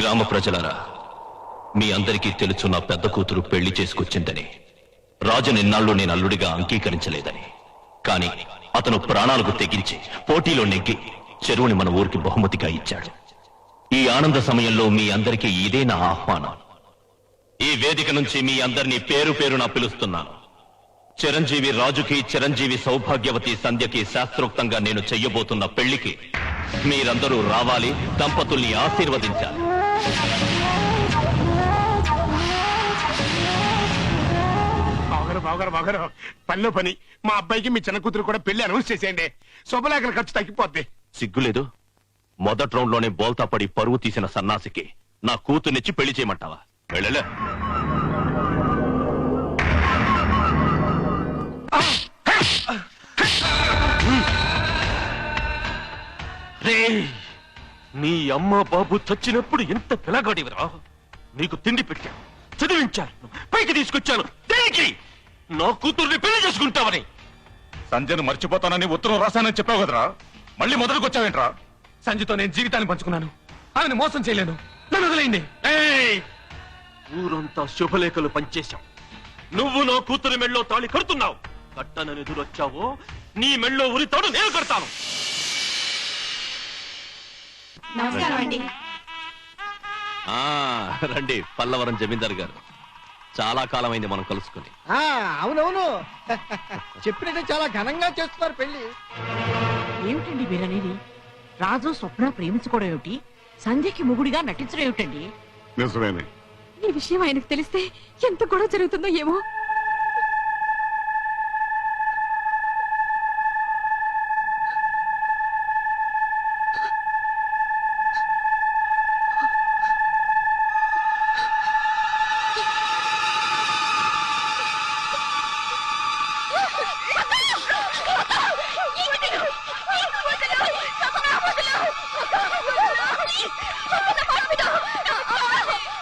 గ్రామ ప్రజలరా మీ అందరికీ తెలుసు నా పెద్ద కూతురు పెళ్ళి చేసుకొచ్చిందని. రాజు నిన్నాళ్ళు నేను అల్లుడిగా అంగీకరించలేదని. కాని అతను ప్రాణాలకు తెగించి పోటీలో నెగ్గి చెరువుని మన ఊరికి బహుమతిగా ఇచ్చాడు. ఈ ఆనంద సమయంలో మీ అందరికీ ఇదే నా ఆహ్వానం. ఈ వేదిక నుంచి మీ అందరినీ పేరు పేరున పిలుస్తున్నాను. చిరంజీవి రాజుకి చిరంజీవి సౌభాగ్యవతి సంధ్యకి శాస్త్రోక్తంగా నేను చెయ్యబోతున్న పెళ్ళికి మీరందరూ రావాలి దంపతుల్ని ఆశీర్వదించాలి. బావగారు బావగారు బావగారు పనిలో పని. మా అబ్బాయికి మీ చిన్న కూతురు కూడా పెళ్ళి అనౌన్స్ చేసేయండి. శుభలేఖల ఖర్చు తగ్గిపోద్ది. సిగ్గులేదు? మొదటి రౌండ్లోనే బోల్తా పడి పరువు తీసిన సన్నాసికి నా కూతుర్నిచ్చి పెళ్ళి చేయమంటావా? వెళ్ళలే. అమ్మ బాబు చచ్చినప్పుడు ఎంత పిలగాడివరా? నీకు తిండి పెట్టాను చదివించాను పైకి తీసుకొచ్చాను దేనికి నా కూతుర్ని పెళ్ళి చేసుకుంటావని. సంజయ్ మర్చిపోతానని ఉత్తరం రాశానని చెప్పావు కదరా? మళ్ళీ మొదలుకు వచ్చావేంట్రా సంజయ్తో నేను జీవితాన్ని పంచుకున్నాను. ఆమెను మోసం చేయలేను. నన్ను వదిలేయండి! ఊరంతా శుభలేఖలు పంచేశాం. నువ్వు నా కూతురి మెళ్ళో తాళి కడుతున్నావు. కట్టనని ఎదురొచ్చావో నీ మెళ్ళో ఉరి తాడు నేను కడతాను. నమస్కారం అండి. ఆ, రండి పల్లవరం జమీందార్ గారు. చాలా కాలమైంది మనం కలుసుకుని. ఆ అవునవును. చెప్పినట్టు చాలా ఘనంగా చేస్తున్నారు పెళ్ళి ఏమిటండి మీరనేది రాజు స్వప్న ప్రేమించుకోవడం ఏమిటి? సంధ్యకి ముగుడిగా నటించడం ఏమిటండి? నిజమేనే. ఈ విషయం ఆయనకు తెలిస్తే ఎంత గొడవ జరుగుతుందో ఏమో?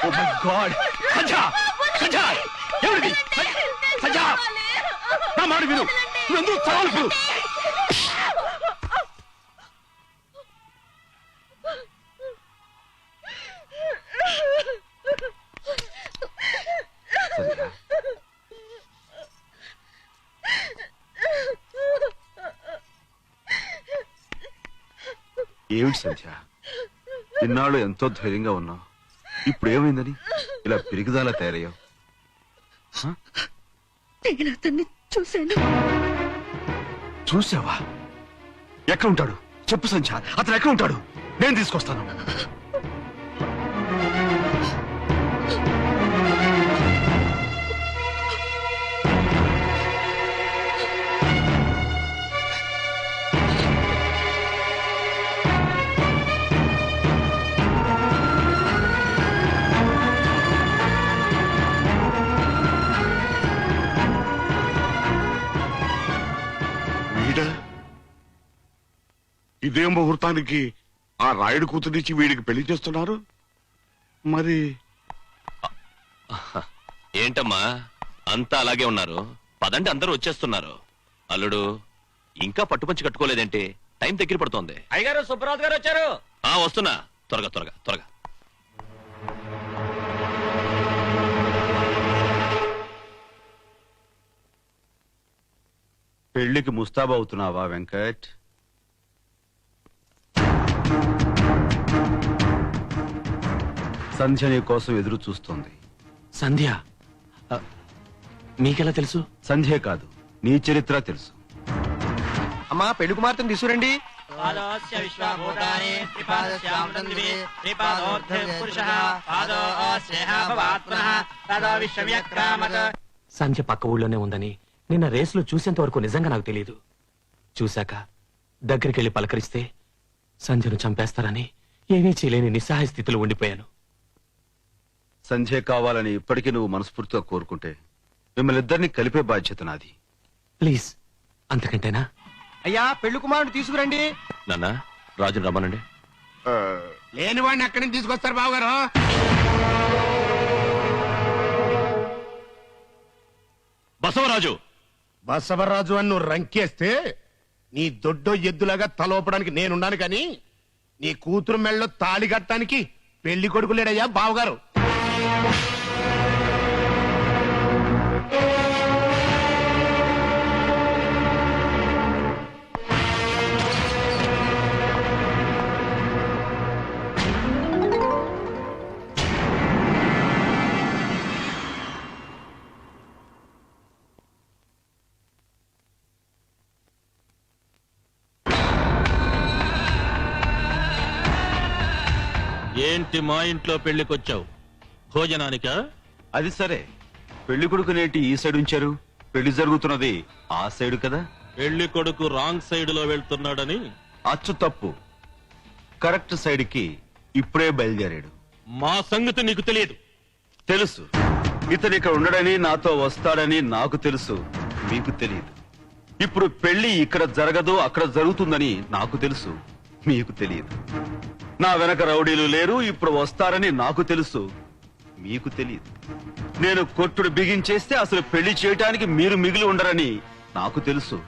ఓ మై గాడ్ సంధ్య సంధ్య ఎవరిది? సంధ్య నా మాట విను. నువ్వెందుకు చాలు ఏమిటి సంధ్య? ఇన్నాళ్ళు ఎంతో ధైర్యంగా ఉన్నావు. ఇప్పుడు ఏమైందని? ఇలా పిరిగిదాలా తయారయ్యావు. నేను అతన్ని చూశాను. చూసావా ఎక్కడ ఉంటాడు? చెప్పు సంధ్య. అతను ఎక్కడ ఉంటాడు? నేను తీసుకొస్తాను. వీడా ఇదే ముహూర్తానికి ఆ రాయుడు కూతురిచ్చి వీడికి పెళ్ళి చేస్తున్నారు? మరి ఏంటమ్మా? అంతా అలాగే ఉన్నారు. పదండి అందరూ వచ్చేస్తున్నారు. అల్లుడు ఇంకా పట్టుపంచి కట్టుకోలేదేంటి? టైం దగ్గర పడుతోంది. అయ్యగారు సుబ్బరాజు గారు వచ్చారు. ఆ వస్తున్నా. త్వరగా త్వరగా త్వరగా. పెళ్ళికి ముస్తాబు అవుతున్నావా వెంకట్? సంధ్య నీ కోసం ఎదురు చూస్తోంది. సంధ్య? ఆ, మీకెలా తెలుసు? సంధ్యే కాదు నీ చరిత్ర తెలుసు. అమ్మా పెళ్ళి కుమార్తెను తీసుకురండి. పాదోస్య విశ్వభూతాని త్రిపాదస్యామృతంద్వి త్రిపాదోర్ధ పురుషః పాదోస్యేహ భవాత్మనః తదో విశ్వవ్యక్రామత్ సంధ్య పక్క ఊళ్ళోనే ఉందని నిన్న రేసులో చూసేంత వరకు నిజంగా నాకు తెలియదు చూశాక దగ్గరికి వెళ్ళి పలకరిస్తే సంధ్యను చంపేస్తారని ఏమీ చేయలేని నిస్సహాయ స్థితిలో ఉండిపోయాను. సంధ్య కావాలని ఇప్పటికీ నువ్వు మనస్ఫూర్తిగా కోరుకుంటే మిమ్మల్ని ఇద్దరిని కలిపే బాధ్యత నాది. ప్లీజ్ అంతకంటేనా? అయ్యా పెళ్ళి కుమారుడు తీసుకురండి. నాన్న రాజుని రమ్మనండి. లేని వాడిని ఎక్కడి నుంచి తీసుకొస్తారు బావగారు? బసవరాజు! బసవరాజు అని నువ్వు రంకేస్తే నీ దొడ్డో ఎద్దులాగా తలోపడానికి నేనున్నాను కానీ నీ కూతురు మెళ్ళలో తాళి కట్టడానికి పెళ్ళి కొడుకు లేడయ్యా బావగారు. ఏంటి మా ఇంట్లో పెళ్ళికొచ్చావు భోజనానికా? అది సరే. పెళ్ళి కొడుకునేంటి ఈ సైడ్ ఉంచారు? పెళ్ళి జరుగుతున్నది ఆ సైడ్ కదా? పెళ్ళి కొడుకు రాంగ్ సైడ్లో వెళ్తున్నాడని? అచ్చు తప్పు. కరెక్ట్ సైడ్కి ఇప్పుడే బయలుదేరాడు. మా సంగతి నీకు తెలియదు. తెలుసు. ఇతను ఇక్కడ ఉండడని నాతో వస్తాడని నాకు తెలుసు. మీకు తెలియదు. ఇప్పుడు పెళ్ళి ఇక్కడ జరగదు అక్కడ జరుగుతుందని నాకు తెలుసు. మీకు తెలియదు. నా వెనక రౌడీలు లేరు ఇప్పుడు వస్తారని నాకు తెలుసు. మీకు తెలియదు. నేను కొట్టుడు బిగించేస్తే అసలు పెళ్ళి చేయటానికి మీరు మిగిలి ఉండరని నాకు తెలుసు.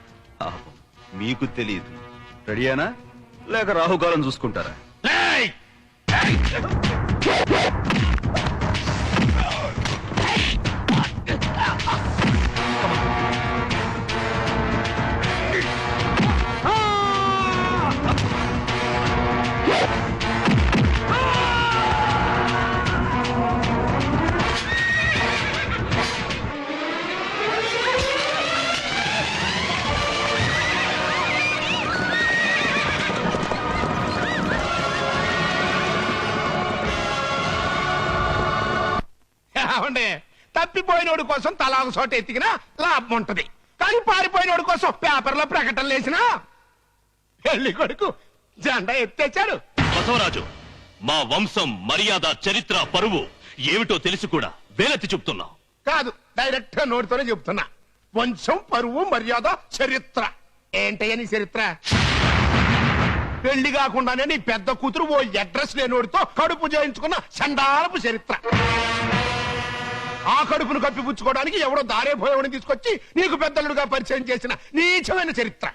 మీకు తెలియదు. రెడీయానా? లేక రాహుకాలం చూసుకుంటారా? కోసం తలా ఒక చోట ఎత్తికినా లాభం ఉంటది. కానీ పారిపోయినోడి కోసం పేపర్లో ప్రకటనలు వేసినా పెళ్ళి కొడుకు జెండా ఎత్తేచ్చాడు బసవరాజు మా వంశం మర్యాద చరిత్ర పరువు ఏమిటో తెలిసి కూడా వేలెత్తి చెప్తున్నావు కాదు డైరెక్ట్గా నోటితోనే చెప్తున్నా. వంశం పరువు మర్యాద చరిత్ర. ఏంటయ్య నీ చరిత్ర? పెళ్ళి కాకుండానే నీ పెద్ద కూతురు ఓ అడ్రస్ లేనోడితో కడుపు చేయించుకున్న చండాలపు చరిత్ర. ఆ కడుపును కప్పిపుచ్చుకోవడానికి ఎవడో దారే పోయేవాడిని తీసుకొచ్చి నీకు పెద్దలుడుగా పరిచయం చేసిన నీచమైన చరిత్ర.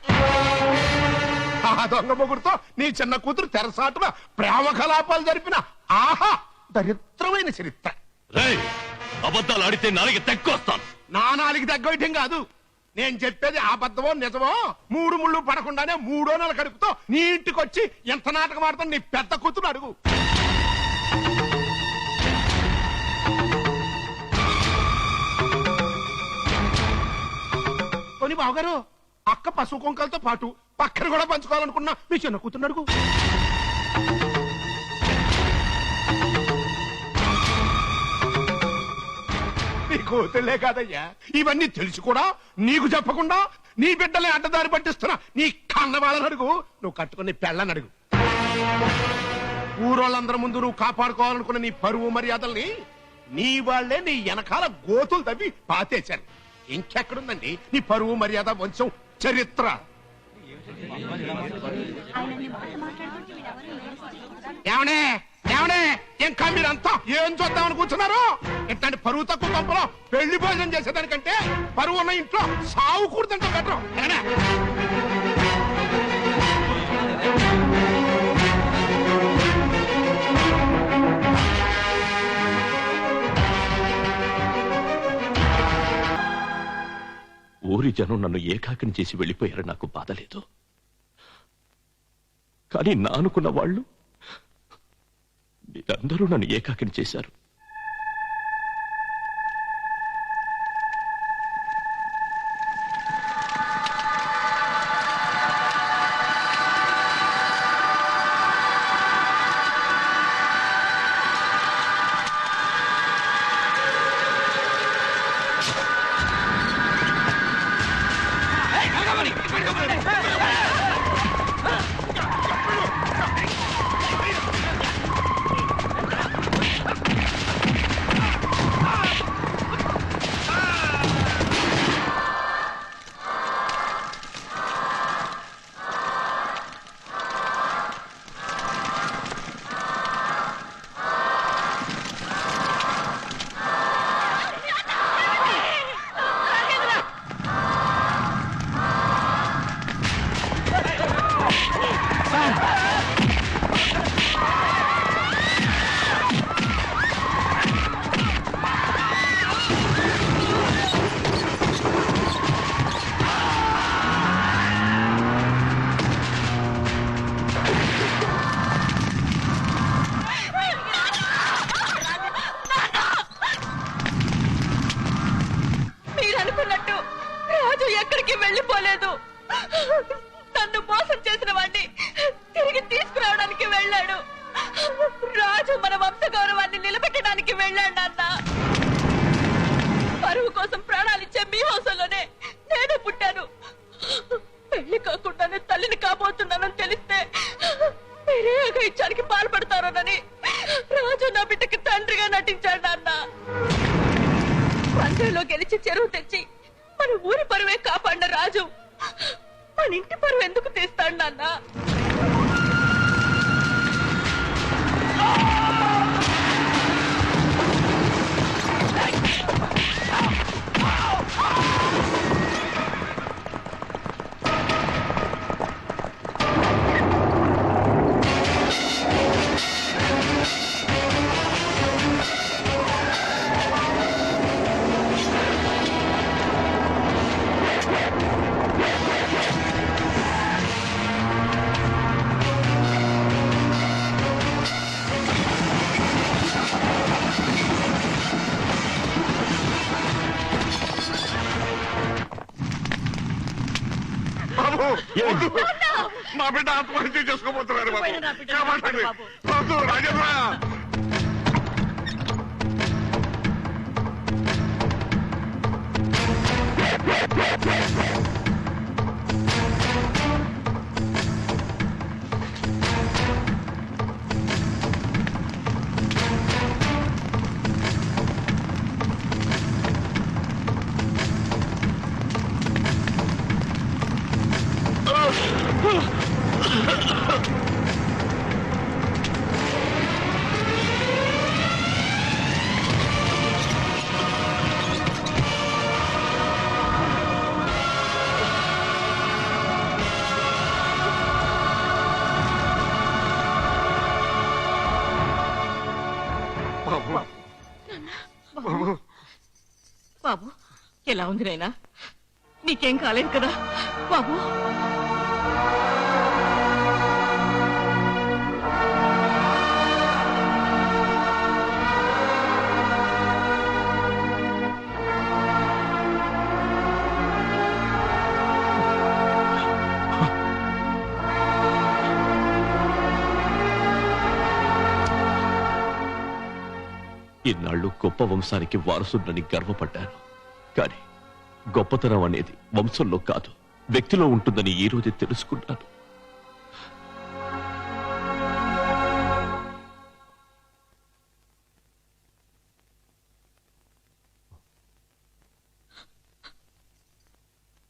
ఆ దొంగ మొగుడుతో నీ చిన్న కూతురు తెరసాటున ప్రేమ కలాపాలు జరిపిన ఆహా దరిద్రమైన చరిత్ర. రేయ్ అబద్ధాలు ఆడితే నాలుగు తెక్కొస్తాను నా నాలుగు తగ్గటం కాదు. నేను చెప్పేది అబద్ధమో నిజమో మూడు ముళ్ళు పడకుండానే మూడో నెల కడుపుతో నీ ఇంటికి వచ్చి ఎంత నాటకం ఆడుతాను నీ పెద్ద కూతురు అడుగు. బావగారు అక్క పశువు కొంకలతో పాటు పక్కన కూడా పంచుకోవాలనుకున్నా మీ చిన్న కూతురు అడుగు నీ కూతుళ్ళే కాదయ్యా ఇవన్నీ తెలిసి కూడా నీకు చెప్పకుండా నీ బిడ్డలే అడ్డదారి పట్టిస్తున్నా నీ కన్నవాళ్ళని అడుగు నువ్వు కట్టుకుని పెళ్ళని అడుగు. ఊరోళ్ళందరి ముందు నువ్వు కాపాడుకోవాలనుకున్న నీ పరువు మర్యాదల్ని నీ వాళ్ళే నీ వెనకాల గోతులు తవ్వి పాతేశారు. ఇంకెక్కడుందండి? నీ పరువు మర్యాద వంశం చరిత్ర. ఏమనే? ఏమనే? ఇంకా మీరంతా ఏం చూద్దామని కూర్చున్నారు? ఇట్లాంటి పరువు తక్కువ కంపలో పెళ్ళి భోజనం చేసేదానికంటే పరువు ఉన్న ఇంట్లో సావు కూడదంటే బెటర్. ఊరి జనం నన్ను ఏకాకిని చేసి వెళ్ళిపోయారు నాకు బాధ లేదు. కానీ నా అనుకున్న వాళ్ళు మీరందరూ నన్ను ఏకాకిని చేశారు. అఘాయిత్యానికి పాల్పడతారోనని. రాజు నా బిడ్డకి తండ్రిగా నటించాడు నాన్న. పందెంలో గెలిచి చెరువు తెచ్చి వద్దు. మా బిడ్డ ఆత్మహత్య చేసుకోబోతున్నారు బాబు కాపాడండి. బాబు. వద్దు, రాజేంద్ర ఎలా ఉంది నాయనా? నీకేం కాలేదు కదా బాబు? ఇన్నాళ్ళు గొప్ప వంశానికి వారసుడని గర్వపడ్డాను. కానీ గొప్పతనం అనేది వంశంలో కాదు. వ్యక్తిలో ఉంటుందని ఈ రోజే తెలుసుకున్నాను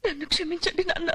నన్ను క్షమించండి నాన్న.